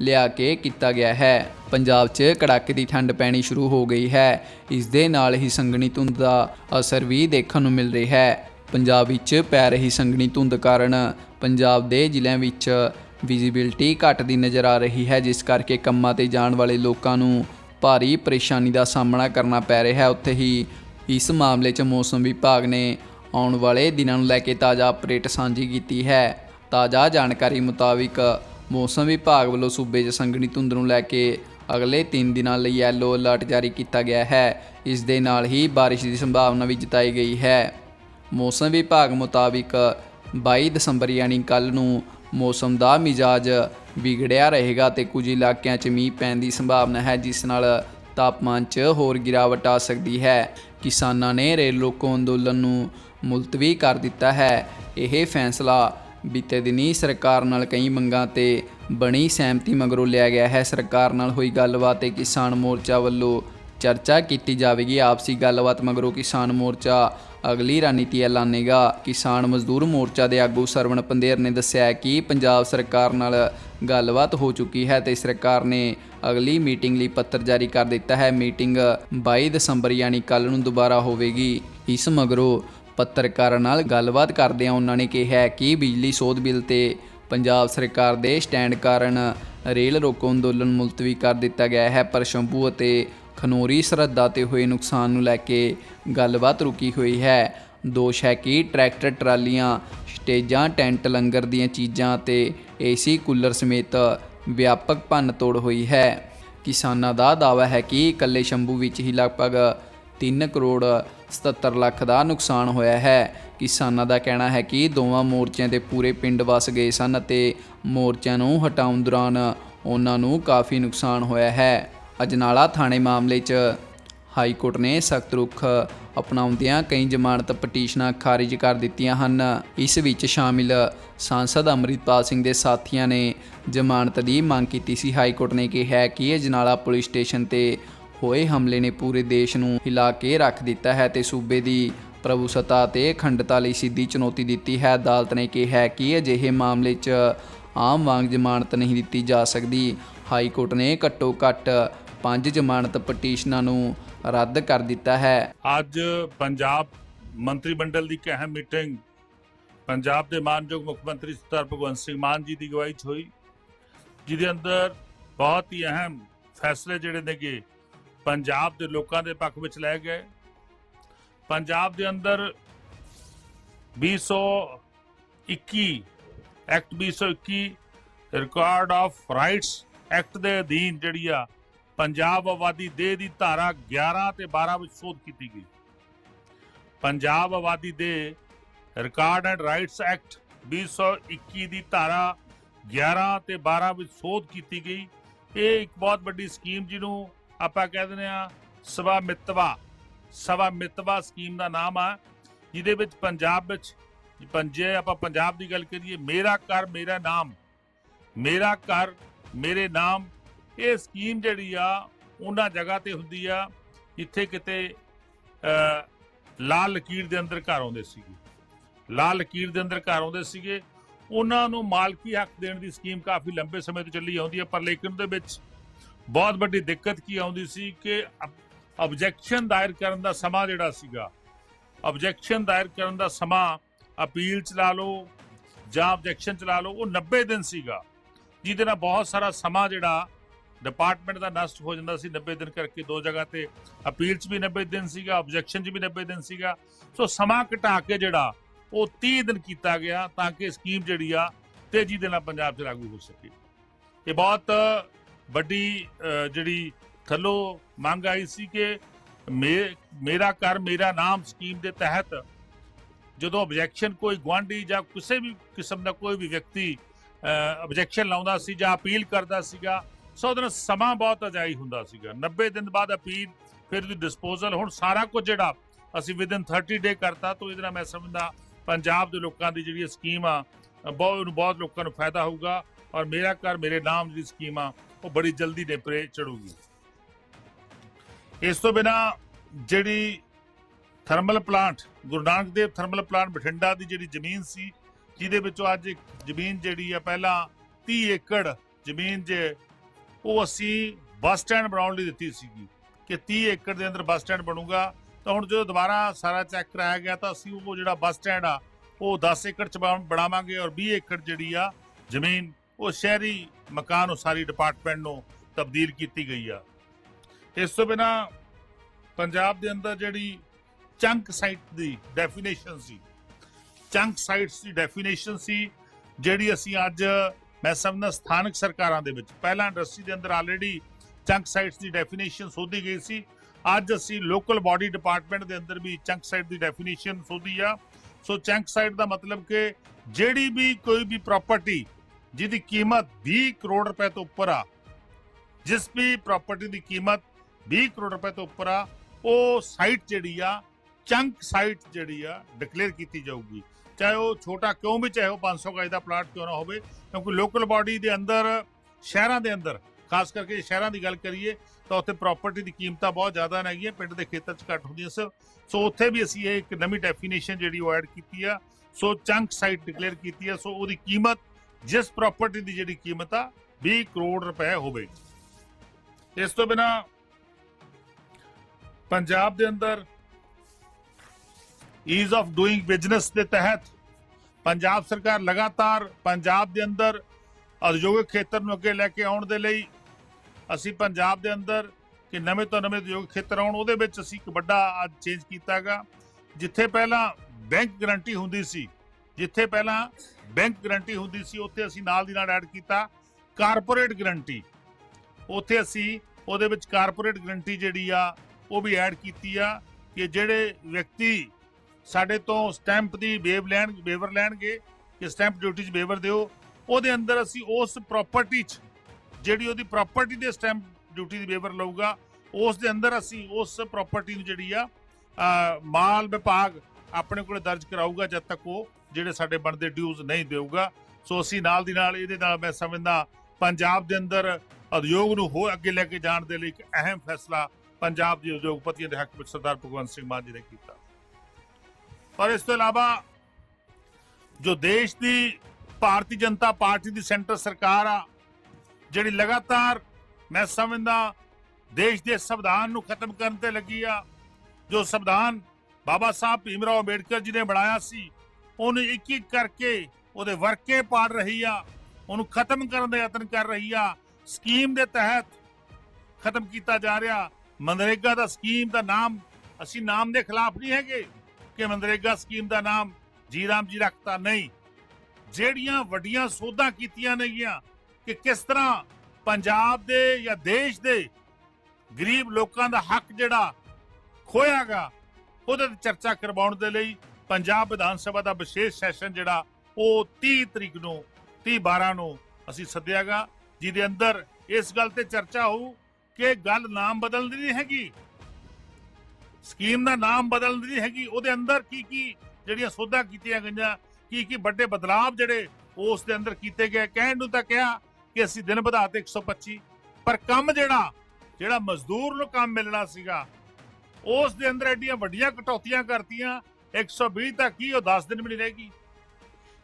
ਲਿਆ ਕੇ ਕੀਤਾ ਗਿਆ ਹੈ। ਪੰਜਾਬ 'ਚ ਕੜਾਕੇ ਦੀ ਠੰਡ ਪੈਣੀ ਸ਼ੁਰੂ ਹੋ ਗਈ ਹੈ। ਇਸ ਦੇ ਨਾਲ ਹੀ ਸੰਘਣੀ ਧੁੰਦ ਦਾ ਅਸਰ ਵੀ ਦੇਖਣ ਨੂੰ ਮਿਲ ਰਿਹਾ ਹੈ। ਪੰਜਾਬ ਵਿੱਚ ਪੈ ਰਹੀ ਸੰਘਣੀ ਧੁੰਦ ਕਾਰਨ ਪੰਜਾਬ ਦੇ ਜ਼ਿਲ੍ਹਿਆਂ ਵਿੱਚ ਵਿਜ਼ਿਬਿਲਟੀ ਘਟਦੀ ਨਜ਼ਰ ਆ ਰਹੀ ਹੈ, ਜਿਸ ਕਰਕੇ ਕੰਮਾਂ ਤੇ ਜਾਣ ਵਾਲੇ ਲੋਕਾਂ ਨੂੰ ਭਾਰੀ ਪਰੇਸ਼ਾਨੀ ਦਾ ਸਾਹਮਣਾ ਕਰਨਾ ਪੈ ਰਿਹਾ ਹੈ। ਉੱਥੇ ਹੀ ਇਸ ਮਾਮਲੇ 'ਚ ਮੌਸਮ ਵਿਭਾਗ ਨੇ ਆਉਣ ਵਾਲੇ ਦਿਨਾਂ ਨੂੰ ਲੈ ਕੇ ਤਾਜ਼ਾ ਅਪਡੇਟ ਸਾਂਝੀ ਕੀਤੀ ਹੈ। ਤਾਜ਼ਾ ਜਾਣਕਾਰੀ ਮੁਤਾਬਿਕ ਮੌਸਮ ਵਿਭਾਗ ਵੱਲੋਂ ਸੂਬੇ 'ਚ ਸੰਘਣੀ ਧੁੰਦ ਨੂੰ ਲੈ ਕੇ ਅਗਲੇ 3 ਦਿਨਾਂ ਲਈ ਯੈਲੋ ਅਲਰਟ ਜਾਰੀ ਕੀਤਾ ਗਿਆ ਹੈ। ਇਸ ਦੇ ਨਾਲ ਹੀ ਬਾਰਿਸ਼ ਦੀ ਸੰਭਾਵਨਾ ਵੀ ਜਤਾਈ ਗਈ ਹੈ। ਮੌਸਮ ਵਿਭਾਗ ਮੁਤਾਬਿਕ 22 ਦਸੰਬਰ ਯਾਨੀ ਕੱਲ ਨੂੰ ਮੌਸਮ ਦਾ ਮਿਜਾਜ ਵਿਗੜਿਆ ਰਹੇਗਾ ਤੇ ਕੁਝ ਇਲਾਕਿਆਂ 'ਚ ਮੀਂਹ ਪੈਣ ਦੀ ਸੰਭਾਵਨਾ ਹੈ, ਜਿਸ ਨਾਲ ਤਾਪਮਾਨ 'ਚ ਹੋਰ ਗਿਰਾਵਟ ਆ ਸਕਦੀ ਹੈ। ਕਿਸਾਨਾਂ ਨੇ ਰੇਲ ਰੋਕੋ ਅੰਦੋਲਨ ਨੂੰ ਮੁਲਤਵੀ ਕਰ ਦਿੱਤਾ ਹੈ। ਇਹ ਫੈਸਲਾ ਬੀਤੇ ਦਿਨੀ ਸਰਕਾਰ ਨਾਲ ਕਈ ਮੰਗਾਂ ਤੇ ਬਣੀ ਸਹਿਮਤੀ ਮਗਰੋਂ ਲਿਆ ਗਿਆ ਹੈ। ਸਰਕਾਰ ਨਾਲ ਹੋਈ ਗੱਲਬਾਤ ਤੇ ਕਿਸਾਨ ਮੋਰਚਾ ਵੱਲੋਂ ਚਰਚਾ ਕੀਤੀ ਜਾਵੇਗੀ। ਆਪਸੀ ਗੱਲਬਾਤ ਮਗਰੋਂ ਕਿਸਾਨ ਮੋਰਚਾ ਅਗਲੀ ਰਣਨੀਤੀ ਐਲਾਨੇਗਾ। ਕਿਸਾਨ ਮਜ਼ਦੂਰ ਮੋਰਚਾ ਦੇ ਆਗੂ ਸਰਵਣ ਪੰਦੇਰ ਨੇ ਦੱਸਿਆ ਕਿ ਪੰਜਾਬ ਸਰਕਾਰ ਨਾਲ ਗੱਲਬਾਤ ਹੋ ਚੁੱਕੀ ਹੈ ਤੇ ਸਰਕਾਰ ਨੇ ਅਗਲੀ ਮੀਟਿੰਗ ਲਈ ਪੱਤਰ ਜਾਰੀ ਕਰ ਦਿੱਤਾ ਹੈ। ਮੀਟਿੰਗ 22 ਦਸੰਬਰ ਯਾਨੀ ਕੱਲ ਨੂੰ ਦੁਬਾਰਾ ਹੋਵੇਗੀ। ਇਸ ਮਗਰੋਂ ਪੱਤਰਕਾਰਾਂ ਨਾਲ ਗੱਲਬਾਤ ਕਰਦਿਆਂ ਉਹਨਾਂ ਨੇ ਕਿਹਾ ਕਿ ਬਿਜਲੀ ਸੋਧ ਬਿੱਲ ਤੇ ਪੰਜਾਬ ਸਰਕਾਰ ਦੇ ਸਟੈਂਡ ਕਾਰਨ ਰੇਲ ਰੋਕੋ ਅੰਦੋਲਨ ਮੁਲਤਵੀ ਕਰ ਦਿੱਤਾ ਗਿਆ ਹੈ, ਪਰ ਸ਼ੰਭੂ ਅਤੇ ਖਨੋਰੀ ਸਰਹੱਦਾਂ ਤੇ ਹੋਏ ਨੁਕਸਾਨ ਨੂੰ ਲੈ ਕੇ ਗੱਲਬਾਤ ਰੁਕੀ ਹੋਈ ਹੈ। ਦੋਸ਼ ਹੈ ਕਿ ਟਰੈਕਟਰ, ਟਰਾਲੀਆਂ, ਸਟੇਜਾਂ, ਟੈਂਟ, ਲੰਗਰ ਦੀਆਂ ਚੀਜ਼ਾਂ ਤੇ ਏਸੀ, ਕੂਲਰ ਸਮੇਤ ਵਿਆਪਕ ਭੰਨ ਤੋੜ ਹੋਈ ਹੈ। ਕਿਸਾਨਾਂ ਦਾ ਦਾਅਵਾ ਹੈ ਕਿ ਇਕੱਲੇ ਸ਼ੰਭੂ ਵਿੱਚ ਹੀ ਲਗਭਗ 3 ਕਰੋੜ 77 ਲੱਖ ਦਾ ਨੁਕਸਾਨ ਹੋਇਆ ਹੈ। ਕਿਸਾਨਾਂ ਦਾ ਕਹਿਣਾ ਹੈ ਕਿ ਦੋਵਾਂ ਮੋਰਚਿਆਂ ਦੇ ਪੂਰੇ ਪਿੰਡ ਵਸ ਗਏ ਸਨ ਅਤੇ ਮੋਰਚਿਆਂ ਨੂੰ ਹਟਾਉਣ ਦੌਰਾਨ ਉਹਨਾਂ ਨੂੰ ਕਾਫੀ ਨੁਕਸਾਨ ਹੋਇਆ ਹੈ। ਅਜਨਾਲਾ ਥਾਣੇ ਮਾਮਲੇ 'ਚ ਹਾਈ ਕੋਰਟ ਨੇ ਸਖਤ ਰੁਖ ਅਪਣਾਉਂਦਿਆਂ ਕਈ ਜ਼ਮਾਨਤ ਪਟੀਸ਼ਨਾਂ ਖਾਰਿਜ ਕਰ ਦਿੱਤੀਆਂ ਹਨ। ਇਸ ਵਿੱਚ ਸ਼ਾਮਿਲ ਸਾਂਸਦ ਅੰਮ੍ਰਿਤਪਾਲ ਸਿੰਘ ਦੇ ਸਾਥੀਆਂ ਨੇ ਜ਼ਮਾਨਤ ਦੀ ਮੰਗ ਕੀਤੀ ਸੀ। ਹਾਈ ਕੋਰਟ ਨੇ ਕਿਹਾ ਕਿ ਅਜਨਾਲਾ ਪੁਲਿਸ ਸਟੇਸ਼ਨ ਤੇ ਹੋਏ ਹਮਲੇ ਨੇ ਪੂਰੇ ਦੇਸ਼ ਨੂੰ ਹਿਲਾ ਕੇ ਰੱਖ ਦਿੱਤਾ ਹੈ ਤੇ ਸੂਬੇ ਦੀ ਪ੍ਰਭੂਸੱਤਾ ਤੇ ਅਖੰਡਤਾ ਲਈ ਸਿੱਧੀ ਚੁਣੌਤੀ ਦਿੱਤੀ ਹੈ। ਅਦਾਲਤ ਨੇ ਕਿਹਾ ਕਿ ਅਜਿਹੇ ਮਾਮਲੇ 'ਚ ਆਮ ਵਾਂਗ ਜ਼ਮਾਨਤ ਨਹੀਂ ਦਿੱਤੀ ਜਾ ਸਕਦੀ। ਹਾਈ ਕੋਰਟ ਨੇ ਘੱਟੋ ਘੱਟ ਪੰਜ ਜ਼ਮਾਨਤ ਪਟੀਸ਼ਨਾਂ ਨੂੰ ਰੱਦ ਕਰ ਦਿੱਤਾ ਹੈ। ਅੱਜ ਪੰਜਾਬ ਮੰਤਰੀ ਮੰਡਲ ਦੀ ਇੱਕ ਅਹਿਮ ਮੀਟਿੰਗ ਪੰਜਾਬ ਦੇ ਮਾਨਯੋਗ ਮੁੱਖ ਮੰਤਰੀ ਸਰਦਾਰ ਭਗਵੰਤ ਸਿੰਘ ਮਾਨ ਜੀ ਦੀ ਅਗਵਾਈ 'ਚ ਹੋਈ, ਜਿਹਦੇ ਅੰਦਰ ਬਹੁਤ ਹੀ ਅਹਿਮ ਫੈਸਲੇ ਜਿਹੜੇ ਨੇਗੇ ਪੰਜਾਬ ਦੇ ਲੋਕਾਂ ਦੇ ਪੱਖ ਵਿੱਚ ਲੈ ਗਏ। ਪੰਜਾਬ ਦੇ ਅੰਦਰ 221 act 221 record of rights act ਦੇ ਅਧੀਨ ਜਿਹੜੀ ਆ ਪੰਜਾਬ ਆਬਾਦੀ ਦੇ ਦੀ ਧਾਰਾ 11 ਤੇ 12 ਵਿੱਚ ਸੋਧ ਕੀਤੀ ਗਈ। ਪੰਜਾਬ ਆਬਾਦੀ ਦੇ ਰਿਕਾਰਡ ਐਂਡ ਰਾਈਟਸ ਐਕਟ 2021 ਦੀ ਧਾਰਾ 11 ਤੇ 12 ਵਿੱਚ ਸੋਧ ਕੀਤੀ ਗਈ। ਇਹ ਇੱਕ ਬਹੁਤ ਵੱਡੀ ਸਕੀਮ ਜਿਹਨੂੰ ਆਪਾਂ ਕਹਿ ਦਿੰਦੇ ਆ ਸਵਾ ਮਿਤਵਾ ਸਵਾ ਮਿਤਵਾ ਸਕੀਮ ਦਾ ਨਾਮ ਆ, ਜਿਹਦੇ ਵਿੱਚ ਪੰਜਾਬ ਵਿੱਚ ਪੰਜੇ ਆਪਾਂ ਪੰਜਾਬ ਦੀ ਗੱਲ ਕਰੀਏ, ਮੇਰਾ ਘਰ, ਮੇਰਾ ਨਾਮ, ਮੇਰਾ ਘਰ, ਮੇਰੇ ਨਾਮ, ਇਹ ਸਕੀਮ ਜਿਹੜੀ ਆ, ਉਹਨਾਂ ਜਗ੍ਹਾ ਤੇ ਹੁੰਦੀ ਆ, ਜਿੱਥੇ ਕਿਤੇ ਲਾਲ ਲਕੀਰ ਦੇ ਅੰਦਰ ਘਰ ਆਉਂਦੇ ਸੀਗੇ। ਲਾਲ ਲਕੀਰ ਦੇ ਅੰਦਰ ਘਰ ਆਉਂਦੇ ਸੀਗੇ। ਉਹਨਾਂ ਨੂੰ ਮਾਲਕੀ ਹੱਕ ਦੇਣ ਦੀ ਸਕੀਮ ਕਾਫੀ ਲੰਬੇ ਸਮੇਂ ਤੋਂ ਚੱਲੀ ਆਉਂਦੀ ਹੈ ਪਰ ਲੇਕਿਨ ਉਹਦੇ ਵਿੱਚ ਬਹੁਤ ਵੱਡੀ ਦਿੱਕਤ ਕੀ ਆਉਂਦੀ ਸੀ ਕਿ ਆਬਜੈਕਸ਼ਨ ਦਾਇਰ ਕਰਨ ਦਾ ਸਮਾਂ ਜਿਹੜਾ ਸੀਗਾ ਆਬਜੈਕਸ਼ਨ ਦਾਇਰ ਕਰਨ ਦਾ ਸਮਾਂ ਅਪੀਲ ਚਲਾ ਲਓ ਜਾਂ ਆਬਜੈਕਸ਼ਨ ਚਲਾ ਲਓ, ਉਹ 90 ਦਿਨ ਸੀਗਾ। ਜਿਹਦੇ ਨਾਲ ਬਹੁਤ ਸਾਰਾ ਸਮਾਂ ਜਿਹੜਾ ਡਿਪਾਰਟਮੈਂਟ ਦਾ ਨਸ਼ਟ ਹੋ ਜਾਂਦਾ ਸੀ 90 ਦਿਨ ਕਰਕੇ ਦੋ ਜਗ੍ਹਾ ਤੇ। ਅਪੀਲ 'ਚ ਵੀ 90 ਦਿਨ ਸੀਗਾ ਆਬਜੈਕਸ਼ਨ 'ਚ ਵੀ 90 ਦਿਨ ਸੀਗਾ। ਸੋ ਸਮਾਂ ਘਟਾ ਕੇ ਜਿਹੜਾ ਉਹ 30 ਦਿਨ ਕੀਤਾ ਗਿਆ ਤਾਂ ਕਿ ਸਕੀਮ ਜਿਹੜੀ ਆ ਤੇਜ਼ੀ ਦੇ ਨਾਲ ਪੰਜਾਬ 'ਚ ਲਾਗੂ ਹੋ ਸਕੇ। ਇਹ ਬਹੁਤ ਵੱਡੀ ਜਿਹੜੀ ਥੱਲੋਂ ਮੰਗ ਆਈ ਸੀ ਕਿ ਮੇ- ਮੇਰਾ ਘਰ, ਮੇਰਾ ਨਾਮ ਸਕੀਮ ਦੇ ਤਹਿਤ ਜਦੋਂ ਆਬਜੈਕਸ਼ਨ ਕੋਈ ਗੁਆਂਢੀ ਜਾਂ ਕਿਸੇ ਵੀ ਕਿਸਮ ਦਾ ਕੋਈ ਵੀ ਵਿਅਕਤੀ ਆਬਜੈਕਸ਼ਨ ਲਾਉਂਦਾ ਸੀ ਜਾਂ ਅਪੀਲ ਕਰਦਾ ਸੀਗਾ, ਸੋ ਉਹਦੇ ਨਾਲ ਸਮਾਂ ਬਹੁਤ ਅਜਾਈ ਹੁੰਦਾ ਸੀਗਾ। 90 ਦਿਨ ਬਾਅਦ ਅਪੀਲ, ਫਿਰ ਉਹਦੀ ਡਿਸਪੋਜ਼ਲ ਹੁਣ ਸਾਰਾ ਕੁਝ ਜਿਹੜਾ ਅਸੀਂ ਵਿਦਨ 30 ਡੇ ਕਰਤਾ, ਤਾਂ ਇਹਦੇ ਨਾਲ ਮੈਂ ਸਮਝਦਾ ਪੰਜਾਬ ਦੇ ਲੋਕਾਂ ਦੀ ਜਿਹੜੀ ਸਕੀਮ ਆ, ਬਹੁਤ ਬਹੁਤ ਲੋਕਾਂ ਨੂੰ ਫਾਇਦਾ ਹੋਊਗਾ ਔਰ ਮੇਰਾ ਘਰ, ਮੇਰੇ ਨਾਮ ਦੀ ਸਕੀਮ ਆ ਉਹ ਬੜੀ ਜਲਦੀ ਨੇਪਰੇ ਚੜੂਗੀ। ਇਸ ਤੋਂ ਬਿਨਾ ਜਿਹੜੀ thermal plant, Guru Nanak Dev thermal plant Bathinda ਦੀ ਜਿਹੜੀ ਜ਼ਮੀਨ ਸੀ, ਜਿਹਦੇ ਵਿੱਚੋਂ ਅੱਜ ਇੱਕ ਜ਼ਮੀਨ ਜਿਹੜੀ ਆ, ਪਹਿਲਾਂ 30 ਏਕੜ ਜ਼ਮੀਨ ਜੇ, ਉਹ ਅਸੀਂ ਬੱਸ ਸਟੈਂਡ ਬਣਾਉਣ ਲਈ ਦਿੱਤੀ ਸੀਗੀ ਕਿ 30 ਏਕੜ ਦੇ ਅੰਦਰ ਬੱਸ ਸਟੈਂਡ ਬਣੂਗਾ। ਤਾਂ ਹੁਣ ਜਦੋਂ ਦੁਬਾਰਾ ਸਾਰਾ ਚੈੱਕ ਕਰਾਇਆ ਗਿਆ, ਤਾਂ ਅਸੀਂ ਉਹ ਜਿਹੜਾ ਬੱਸ ਸਟੈਂਡ ਆ, ਉਹ 10 ਏਕੜ ਚ ਬਣਾ- ਬਣਾਵਾਂਗੇ ਔਰ 20 ਏਕੜ ਜਿਹੜੀ ਆ, ਜ਼ਮੀਨ ਉਹ ਸ਼ਹਿਰੀ ਮਕਾਨ ਉਸਾਰੀ ਡਿਪਾਰਟਮੈਂਟ ਨੂੰ ਤਬਦੀਲ ਕੀਤੀ ਗਈ ਆ। ਇਸ ਤੋਂ ਬਿਨਾ ਪੰਜਾਬ ਦੇ ਅੰਦਰ ਜਿਹੜੀ ਚੰਕ ਸਾਈਟ ਦੀ ਡੈਫੀਨੇਸ਼ਨ ਸੀ ਚੰਕ ਸਾਈਟਸ ਦੀ ਡੈਫੀਨੇਸ਼ਨ ਸੀ, ਜਿਹੜੀ ਅਸੀਂ ਅੱਜ ਮੈਂ ਸਮਝਦਾ ਸਥਾਨਕ ਸਰਕਾਰਾਂ ਦੇ ਵਿੱਚ, ਪਹਿਲਾਂ ਇੰਡਸਟਰੀ ਦੇ ਅੰਦਰ ਆਲਰੇਡੀ ਚੰਕ ਸਾਈਟਸ ਦੀ ਡੈਫੀਨੇਸ਼ਨ ਸੋਧੀ ਗਈ ਸੀ, ਅੱਜ ਅਸੀਂ ਲੋਕਲ ਬਾਡੀ ਡਿਪਾਰਟਮੈਂਟ ਦੇ ਅੰਦਰ ਵੀ ਚੰਕ ਸਾਈਟ ਦੀ ਡੈਫੀਨੇਸ਼ਨ ਸੋਧੀ ਆ। ਸੋ ਚੰਕ ਸਾਈਟ ਦਾ ਮਤਲਬ ਕਿ ਜਿਹੜੀ ਵੀ ਕੋਈ ਵੀ ਪ੍ਰਾਪਰਟੀ ਜਿਹਦੀ ਕੀਮਤ 20 ਕਰੋੜ ਰੁਪਏ ਤੋਂ ਉੱਪਰ ਆ। ਜਿਸ ਵੀ ਪ੍ਰਾਪਰਟੀ ਦੀ ਕੀਮਤ 20 ਕਰੋੜ ਰੁਪਏ ਤੋਂ ਉੱਪਰ ਆ, ਉਹ ਸਾਈਟ ਜਿਹੜੀ ਆ ਚੰਕ ਸਾਈਟ ਜਿਹੜੀ ਆ ਡਿਕਲੇਅਰ ਕੀਤੀ ਜਾਊਗੀ। ਚਾਹੇ ਉਹ ਛੋਟਾ ਕਿਉਂ ਵੀ, ਚਾਹੇ ਉਹ 500 ਗਜ ਦਾ ਪਲਾਟ ਕਿਉਂ ਨਾ ਹੋਵੇ, ਕਿਉਂਕਿ ਲੋਕਲ ਬਾਡੀ ਦੇ ਅੰਦਰ, ਸ਼ਹਿਰਾਂ ਦੇ ਅੰਦਰ, ਖਾਸ ਕਰਕੇ ਸ਼ਹਿਰਾਂ ਦੀ ਗੱਲ ਕਰੀਏ, ਤਾਂ ਉੱਥੇ ਪ੍ਰਾਪਰਟੀ ਦੀ ਕੀਮਤਾਂ ਬਹੁਤ ਜ਼ਿਆਦਾ ਹੈਗੀਆਂ, ਪਿੰਡ ਦੇ ਖੇਤਰ 'ਚ ਘੱਟ ਹੁੰਦੀਆਂ ਸੋ ਸੋ ਉੱਥੇ ਵੀ ਅਸੀਂ ਇਹ ਇੱਕ ਨਵੀਂ ਡੈਫੀਨੇਸ਼ਨ ਜਿਹੜੀ ਉਹ ਐਡ ਕੀਤੀ ਆ। ਸੋ ਚੰਕ ਸਾਈਟ ਡਿਕਲੇਅਰ ਕੀਤੀ ਆ, ਸੋ ਉਹਦੀ ਕੀਮਤ ਜਿਸ ਪ੍ਰਾਪਰਟੀ ਦੀ ਜਿਹੜੀ ਕੀਮਤ ਆ 20 ਕਰੋੜ ਰੁਪਏ ਹੋਵੇਗੀ ਇਸ ਤੋਂ ਬਿਨਾ ਪੰਜਾਬ ਦੇ ਅੰਦਰ ਈਜ਼ ਆਫ ਡੂਇੰਗ ਬਿਜ਼ਨਸ ਦੇ ਤਹਿਤ ਪੰਜਾਬ ਸਰਕਾਰ ਲਗਾਤਾਰ ਪੰਜਾਬ ਦੇ ਅੰਦਰ ਉਦਯੋਗਿਕ ਖੇਤਰ ਨੂੰ ਅੱਗੇ ਲੈ ਕੇ ਆਉਣ ਦੇ ਲਈ ਅਸੀਂ ਪੰਜਾਬ ਦੇ ਅੰਦਰ ਕਿ ਨਵੇਂ ਤੋਂ ਨਵੇਂ ਉਦਯੋਗਿਕ ਖੇਤਰ ਆਉਣ, ਉਹਦੇ ਵਿੱਚ ਅਸੀਂ ਇੱਕ ਵੱਡਾ ਅੱਜ ਚੇਂਜ ਕੀਤਾਗਾ ਜਿੱਥੇ ਪਹਿਲਾਂ ਬੈਂਕ ਗਰੰਟੀ ਹੁੰਦੀ ਸੀ ਜਿੱਥੇ ਪਹਿਲਾਂ ਬੈਂਕ ਗਰੰਟੀ ਹੁੰਦੀ ਸੀ, ਉੱਥੇ ਅਸੀਂ ਨਾਲ ਦੀ ਨਾਲ ਐਡ ਕੀਤਾ ਕਾਰਪੋਰੇਟ ਗਰੰਟੀ। ਉੱਥੇ ਅਸੀਂ ਉਹਦੇ ਵਿੱਚ ਕਾਰਪੋਰੇਟ ਗਰੰਟੀ ਜਿਹੜੀ ਆ, ਉਹ ਵੀ ਐਡ ਕੀਤੀ ਆ ਕਿ ਜਿਹੜੇ ਵਿਅਕਤੀ ਸਾਡੇ ਤੋਂ ਸਟੈਂਪ ਦੀ ਵੇਵ ਲੈਣ ਵੇਵਰ ਲੈਣਗੇ, ਕਿ ਸਟੈਂਪ ਡਿਊਟੀ 'ਚ ਵੇਵਰ ਦਿਓ, ਉਹਦੇ ਅੰਦਰ ਅਸੀਂ ਉਸ ਪ੍ਰਾਪਰਟੀ 'ਚ, ਜਿਹੜੀ ਉਹਦੀ ਪ੍ਰਾਪਰਟੀ ਦੇ ਸਟੈਂਪ ਡਿਊਟੀ ਦੀ ਵੇਵਰ ਲਊਗਾ, ਉਸ ਦੇ ਅੰਦਰ ਅਸੀਂ ਉਸ ਪ੍ਰਾਪਰਟੀ ਨੂੰ ਜਿਹੜੀ ਆ ਮਾਲ ਵਿਭਾਗ ਆਪਣੇ ਕੋਲ ਦਰਜ ਕਰਾਊਗਾ ਜਦ ਤੱਕ ਉਹ ਜਿਹੜੇ ਸਾਡੇ ਬਣਦੇ ਡਿਊਜ਼ ਨਹੀਂ ਦੇਊਗਾ। ਸੋ ਅਸੀਂ ਨਾਲ ਦੀ ਨਾਲ ਇਹਦੇ ਨਾਲ ਮੈਂ ਸਮਝਦਾ ਪੰਜਾਬ ਦੇ ਅੰਦਰ ਉਦਯੋਗ ਨੂੰ ਹੋਰ ਅੱਗੇ ਲੈ ਕੇ ਜਾਣ ਦੇ ਲਈ ਇੱਕ ਅਹਿਮ ਫੈਸਲਾ ਪੰਜਾਬ ਦੇ ਉਦਯੋਗਪਤੀਆਂ ਦੇ ਹੱਕ ਵਿੱਚ ਸਰਦਾਰ ਭਗਵੰਤ ਸਿੰਘ ਮਾਨ ਜੀ ਨੇ ਕੀਤਾ। ਪਰ ਇਸ ਤੋਂ ਇਲਾਵਾ ਜੋ ਦੇਸ਼ ਦੀ ਭਾਰਤੀ ਜਨਤਾ ਪਾਰਟੀ ਦੀ ਸੈਂਟਰ ਸਰਕਾਰ ਆ, ਜਿਹੜੀ ਲਗਾਤਾਰ ਮੈਂ ਸਮਝਦਾ ਦੇਸ਼ ਦੇ ਸੰਵਿਧਾਨ ਨੂੰ ਖਤਮ ਕਰਨ ਤੇ ਲੱਗੀ ਆ, ਜੋ ਸੰਵਿਧਾਨ ਬਾਬਾ ਸਾਹਿਬ ਭੀਮ ਰਾਓ ਅੰਬੇਡਕਰ ਜੀ ਨੇ ਬਣਾਇਆ ਸੀ ਉਹਨੂੰ ਇੱਕ ਇੱਕ ਕਰਕੇ ਉਹਦੇ ਵਰਕੇ ਪਾੜ ਰਹੀ ਆ, ਉਹਨੂੰ ਖਤਮ ਕਰਨ ਦਾ ਯਤਨ ਕਰ ਰਹੀ ਆ। ਸਕੀਮ ਦੇ ਤਹਿਤ ਖਤਮ ਕੀਤਾ ਜਾ ਰਿਹਾ। ਮਨਰੇਗਾ ਦਾ ਸਕੀਮ ਦਾ ਨਾਮ, ਅਸੀਂ ਨਾਮ ਦੇ ਖਿਲਾਫ ਨਹੀਂ ਹੈਗੇ ਕਿ ਮਨਰੇਗਾ ਸਕੀਮ ਦਾ ਨਾਮ ਜੀ ਰਾਮ ਜੀ ਰੱਖਤਾ ਨਹੀਂ। ਜਿਹੜੀਆਂ ਵੱਡੀਆਂ ਸੋਧਾਂ ਕੀਤੀਆਂ ਨੇਗੀਆਂ ਕਿ ਕਿਸ ਤਰ੍ਹਾਂ ਪੰਜਾਬ ਦੇ ਜਾਂ ਦੇਸ਼ ਦੇ ਗਰੀਬ ਲੋਕਾਂ ਦਾ ਹੱਕ ਜਿਹੜਾ ਖੋਇਆਗਾ, ਉਹਦੇ ਤੇ ਚਰਚਾ ਕਰਵਾਉਣ ਦੇ ਲਈ ਪੰਜਾਬ ਵਿਧਾਨ ਸਭਾ ਦਾ ਵਿਸ਼ੇਸ਼ ਸੈਸ਼ਨ ਜਿਹੜਾ, ਉਹ 30 ਤਰੀਕ ਨੂੰ 30 12 ਨੂੰ ਅਸੀਂ ਸੱਦਿਆਗਾ, ਜਿਹਦੇ ਅੰਦਰ ਇਸ ਗੱਲ ਤੇ ਚਰਚਾ ਹੋਊ ਕਿ ਗੱਲ ਨਾਮ ਬਦਲਣ ਦੀ ਨਹੀਂ ਹੈਗੀ। ਸਕੀਮ ਦਾ ਨਾਮ ਬਦਲਣ ਦੀ ਨਹੀਂ ਹੈਗੀ। ਉਹਦੇ ਅੰਦਰ ਕੀ ਕੀ ਜਿਹੜੀਆਂ ਸੋਧਾਂ ਕੀਤੀਆਂ ਗਈਆਂ, ਕੀ ਕੀ ਵੱਡੇ ਬਦਲਾਵ ਜਿਹੜੇ ਉਸ ਦੇ ਅੰਦਰ ਕੀਤੇ ਗਏ, ਕਹਿਣ ਨੂੰ ਤਾਂ ਕਿਹਾ ਕਿ ਅਸੀਂ ਦਿਨ ਵਧਾਤੇ 125 ਪਰ ਕੰਮ ਜਿਹੜਾ ਜਿਹੜਾ ਮਜ਼ਦੂਰ ਨੂੰ ਕੰਮ ਮਿਲਣਾ ਸੀਗਾ, ਉਸ ਦੇ ਅੰਦਰ ਐਡੀਆਂ ਵੱਡੀਆਂ ਕਟੌਤੀਆਂ ਕਰਤੀਆਂ 120 ਤੱਕ ਕੀ ਉਹ 10 ਦਿਨ ਵੀ ਨਹੀਂ ਰਹੇਗੀ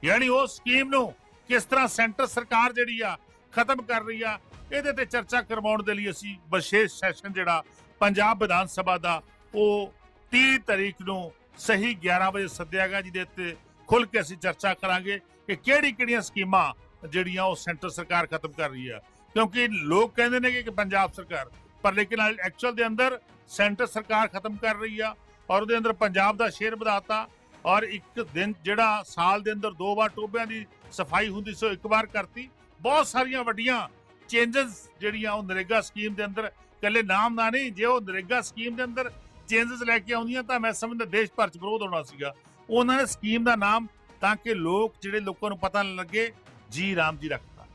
ਯਾਨੀ ਉਹ ਸਕੀਮ ਨੂੰ ਕਿਸ ਤਰ੍ਹਾਂ ਸੈਂਟਰ ਸਰਕਾਰ ਜਿਹੜੀ ਆ ਖਤਮ ਕਰ ਰਹੀ ਆ, ਇਹਦੇ ਤੇ ਚਰਚਾ ਕਰਵਾਉਣ ਦੇ ਲਈ ਅਸੀਂ ਵਿਸ਼ੇਸ਼ ਸੈਸ਼ਨ ਜਿਹੜਾ ਪੰਜਾਬ ਵਿਧਾਨ ਸਭਾ ਦਾ, ਉਹ 30 ਤਰੀਕ ਨੂੰ ਸਹੀ 11 ਵਜੇ ਸੱਦਿਆ ਗਿਆ, ਜਿਹਦੇ ਉੱਤੇ ਖੁੱਲ ਕੇ ਅਸੀਂ ਚਰਚਾ ਕਰਾਂਗੇ ਕਿ ਕਿਹੜੀ ਕਿਹੜੀਆਂ ਸਕੀਮਾਂ ਜਿਹੜੀਆਂ ਉਹ ਸੈਂਟਰ ਸਰਕਾਰ ਖਤਮ ਕਰ ਰਹੀ ਆ। ਕਿਉਂਕਿ ਲੋਕ ਕਹਿੰਦੇ ਨੇ ਕਿ ਪੰਜਾਬ ਸਰਕਾਰ, ਪਰ ਲੇਕਿਨ ਐਕਚੁਅਲ ਦੇ ਅੰਦਰ ਸੈਂਟਰ ਸਰਕਾਰ ਖਤਮ ਕਰ ਰਹੀ ਆ ਔਰ ਉਹਦੇ ਅੰਦਰ ਪੰਜਾਬ ਦਾ ਸ਼ੇਰ ਵਧਾਤਾ ਔਰ ਇੱਕ ਦਿਨ ਜਿਹੜਾ ਸਾਲ ਦੇ ਅੰਦਰ ਦੋ ਵਾਰ ਟੋਬਿਆਂ ਦੀ ਸਫ਼ਾਈ ਹੁੰਦੀ ਸੀ, ਉਹ ਇੱਕ ਵਾਰ ਕਰਤੀ। ਬਹੁਤ ਸਾਰੀਆਂ ਵੱਡੀਆਂ ਚੇਂਜਸ ਜਿਹੜੀਆਂ ਉਹ ਨਰੇਗਾ ਸਕੀਮ ਦੇ ਅੰਦਰ ਕੱਲੇ ਨਾਮ ਨਾ ਨਹੀਂ, ਜੇ ਉਹ ਨਰੇਗਾ ਸਕੀਮ ਦੇ ਅੰਦਰ ਚੇਂਜਸ ਲੈ ਕੇ ਆਉਂਦੀਆਂ ਤਾਂ ਮੈਂ ਸਮਝਦਾ ਦੇਸ਼ ਭਰ ਚ ਵਿਰੋਧ ਹੋਣਾ ਸੀਗਾ। ਉਹਨਾਂ ਨੇ ਸਕੀਮ ਦਾ ਨਾਮ ਤਾਂ ਕਿ ਲੋਕ ਜਿਹੜੇ ਲੋਕਾਂ ਨੂੰ ਪਤਾ ਨਾ ਲੱਗੇ, ਜੀ ਰਾਮ ਜੀ ਰੱਖਤਾ।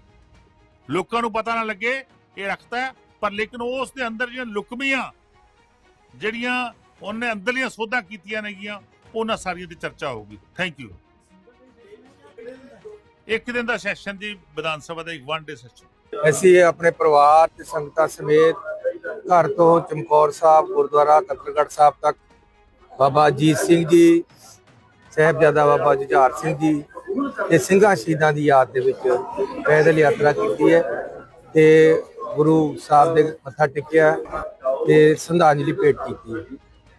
ਲੋਕਾਂ ਨੂੰ ਪਤਾ ਨਾ ਲੱਗੇ, ਇਹ ਰੱਖਤਾ ਪਰ ਲੇਕਿਨ ਉਸ ਦੇ ਅੰਦਰ ਜਿਹੜੀਆਂ ਲੁਕਮੀਆਂ ਜਿਹੜੀਆਂ ਉਹਨੇ ਅੰਦਰਲੀਆਂ ਸੋਧਾਂ ਕੀਤੀਆਂ ਨੇਗੀਆਂ, ਉਹਨਾਂ ਸਾਰੀਆਂ ਦੀ ਚਰਚਾ ਹੋਊਗੀ। ਥੈਂਕ ਯੂ ਇੱਕ ਦਿਨ ਦਾ ਸੈਸ਼ਨ ਜੀ, ਵਿਧਾਨ ਸਭਾ ਦਾ ਇੱਕ ਵਨ ਡੇ ਸੈਸ਼ਨ ਅਸੀਂ ਆਪਣੇ ਪਰਿਵਾਰ ਤੇ ਸੰਗਤਾਂ ਸਮੇਤ ਘਰ ਤੋਂ ਚਮਕੌਰ ਸਾਹਿਬ, ਗੁਰਦੁਆਰਾ ਤਖਤਗੜ੍ਹ ਸਾਹਿਬ ਤੱਕ, ਬਾਬਾ ਅਜੀਤ ਸਿੰਘ ਜੀ, ਸਾਹਿਬਜ਼ਾਦਾ ਬਾਬਾ ਜੁਝਾਰ ਸਿੰਘ ਜੀ ਤੇ ਸਿੰਘਾਂ ਸ਼ਹੀਦਾਂ ਦੀ ਯਾਦ ਦੇ ਵਿੱਚ ਪੈਦਲ ਯਾਤਰਾ ਕੀਤੀ ਹੈ ਤੇ ਗੁਰੂ ਸਾਹਿਬ ਦੇ ਮੱਥਾ ਟੇਕਿਆ ਤੇ ਸ਼ਰਧਾਂਜਲੀ ਭੇਟ ਕੀਤੀ ਹੈ।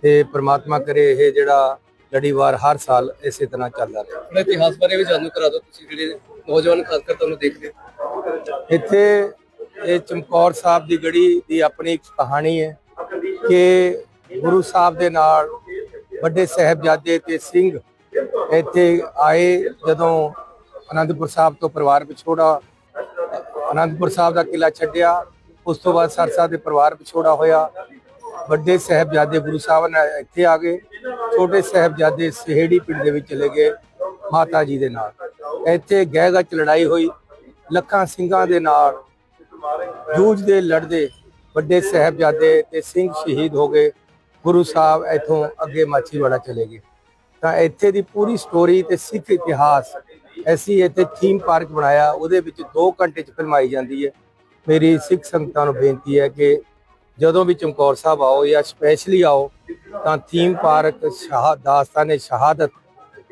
ਤੇ ਪ੍ਰਮਾਤਮਾ ਕਰੇ ਇਹ ਜਿਹੜਾ ਲੜੀਵਾਰ ਹਰ ਸਾਲ ਇਸੇ ਤਰ੍ਹਾਂ ਚੱਲਦਾ ਰਹੇ ਥੋੜਾ ਇਤਿਹਾਸ ਬਾਰੇ ਵੀ ਜਾਣੂ ਕਰਾ ਦਿਓ ਤੁਸੀਂ ਜਿਹੜੇ ਨੌਜਵਾਨ ਖਾਸ ਕਰ ਤੁਹਾਨੂੰ ਦੇਖਦੇ। ਇੱਥੇ ਇਹ ਚਮਕੌਰ ਸਾਹਿਬ ਦੀ ਗੜੀ ਦੀ ਆਪਣੀ ਇੱਕ ਕਹਾਣੀ ਹੈ ਕਿ ਗੁਰੂ ਸਾਹਿਬ ਦੇ ਨਾਲ ਵੱਡੇ ਸਾਹਿਬਜ਼ਾਦੇ ਤੇ ਸਿੰਘ ਇੱਥੇ ਆਏ ਜਦੋਂ ਅਨੰਦਪੁਰ ਸਾਹਿਬ ਤੋਂ ਪਰਿਵਾਰ ਵਿਛੋੜਾ ਅਨੰਦਪੁਰ ਸਾਹਿਬ ਦਾ ਕਿਲਾ ਛੱਡਿਆ ਉਸ ਤੋਂ ਬਾਅਦ ਸਰਸਾ ਦੇ ਪਰਿਵਾਰ ਵਿਛੋੜਾ ਹੋਇਆ ਵੱਡੇ ਸਾਹਿਬਜ਼ਾਦੇ ਗੁਰੂ ਸਾਹਿਬ ਨਾਲ ਇੱਥੇ ਆ ਗਏ। ਛੋਟੇ ਸਾਹਿਬਜ਼ਾਦੇ ਸਿਹੜੀ ਪਿੰਡ ਦੇ ਵਿੱਚ ਚਲੇ ਗਏ ਮਾਤਾ ਜੀ ਦੇ ਨਾਲ। ਇੱਥੇ ਗਹਿ ਲੜਾਈ ਹੋਈ। ਲੱਖਾਂ ਸਿੰਘਾਂ ਦੇ ਨਾਲ ਜੂਝਦੇ ਲੜਦੇ ਵੱਡੇ ਸਾਹਿਬਜ਼ਾਦੇ ਤੇ ਸਿੰਘ ਸ਼ਹੀਦ ਹੋ ਗਏ। ਗੁਰੂ ਸਾਹਿਬ ਇੱਥੋਂ ਅੱਗੇ ਮਾਛੀਵਾੜਾ ਚਲੇ ਗਏ। ਤਾਂ ਇੱਥੇ ਦੀ ਪੂਰੀ ਸਟੋਰੀ ਤੇ ਸਿੱਖ ਇਤਿਹਾਸ ਐਸੀ ਇੱਥੇ ਥੀਮ ਪਾਰਕ ਬਣਾਇਆ। ਉਹਦੇ ਵਿੱਚ 2 ਘੰਟੇ ਚ ਫਿਲਮਾਈ ਜਾਂਦੀ ਹੈ। ਮੇਰੀ ਸਿੱਖ ਸੰਗਤਾਂ ਨੂੰ ਬੇਨਤੀ ਹੈ ਕਿ ਜਦੋਂ ਵੀ ਚਮਕੌਰ ਸਾਹਿਬ ਆਓ ਜਾਂ ਸਪੈਸ਼ਲੀ ਆਓ ਤਾਂ ਥੀਮ ਪਾਰਕ ਦਾਸਤਾਨੇ ਸ਼ਹਾਦਤ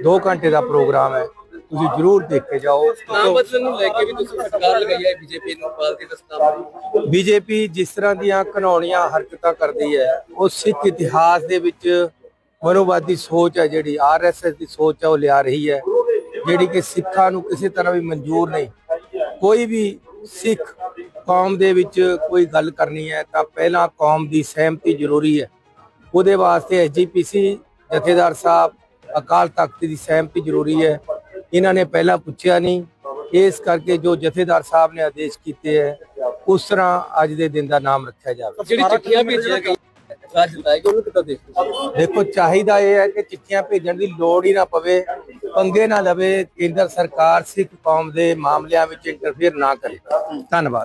2 ਘੰਟੇ ਦਾ ਪ੍ਰੋਗਰਾਮ ਹੈ। ਤੁਸੀਂ ਜਰੂਰ ਦੇਖ ਕੇ ਜਾਓ। ਨਾਮ ਬਦਲਣ ਨੂੰ ਲੈ ਕੇ ਵੀ ਤੁਸੀਂ ਫਟਕਾਰ ਲਗਾਈ ਹੈ ਬੀਜੇਪੀ ਨੂੰ ਪਾਰਟੀ ਦਾ ਸਥਾਪਨਾ ਬੀਜੇਪੀ ਜਿਸ ਤਰ੍ਹਾਂ ਦੀਆਂ ਘਨੌਣੀਆਂ ਹਰਕਤਾਂ ਕਰਦੀ ਹੈ ਉਹ ਸਿੱਖ ਇਤਿਹਾਸ ਦੇ ਵਿੱਚ ਮਨੋਵਾਦੀ ਸੋਚ ਹੈ ਜਿਹੜੀ ਆਰਐਸਐਸ ਦੀ ਸੋਚ ਹੈ ਉਹ ਲਿਆ ਰਹੀ ਹੈ। ਜਿਹੜੀ ਕਿ ਸਿੱਖਾਂ ਨੂੰ ਕਿਸੇ ਤਰ੍ਹਾਂ ਵੀ ਮਨਜ਼ੂਰ ਨਹੀਂ। ਕੋਈ ਵੀ ਸਿੱਖ ਕੌਮ ਦੇ ਵਿੱਚ ਕੋਈ ਗੱਲ ਕਰਨੀ ਹੈ ਤਾਂ ਪਹਿਲਾਂ ਕੌਮ ਦੀ ਸਹਿਮਤੀ ਜ਼ਰੂਰੀ ਹੈ। ਉਹਦੇ ਵਾਸਤੇ ਐਸਜੀਪੀਸੀ ਜਥੇਦਾਰ ਸਾਹਿਬ ਅਕਾਲ ਤਖਤ ਦੀ ਸਹਿਮਤੀ ਜ਼ਰੂਰੀ ਹੈ। ਇਹਨਾਂ ਨੇ ਪਹਿਲਾਂ ਪੁੱਛਿਆ ਨਹੀਂ। ਇਸ ਕਰਕੇ ਜੋ ਜਥੇਦਾਰ ਸਾਹਿਬ ਨੇ ਆਦੇਸ਼ ਕੀਤੇ ਹੈ ਉਸ ਤਰ੍ਹਾਂ ਅੱਜ ਦੇ ਦਿਨ ਦਾ ਨਾਮ ਰੱਖਿਆ ਜਾਵੇ। ਜਿਹੜੀ ਚਿੱਠੀਆਂ ਭੇਜੀਆਂ? ਦੇਖੋ ਚਾਹੀਦਾ ਇਹ ਹੈ ਕਿ ਚਿੱਠੀਆਂ ਭੇਜਣ ਦੀ ਲੋੜ ਹੀ ਨਾ ਪਵੇ ਪੰਗੇ ਨਾ ਲਵੇ ਕੇਂਦਰ ਸਰਕਾਰ ਸਿੱਖ ਕੌਮ ਦੇ ਮਾਮਲਿਆਂ ਵਿੱਚ ਇੰਟਰਫੇਅਰ ਨਾ ਕਰੇ। ਧੰਨਵਾਦ।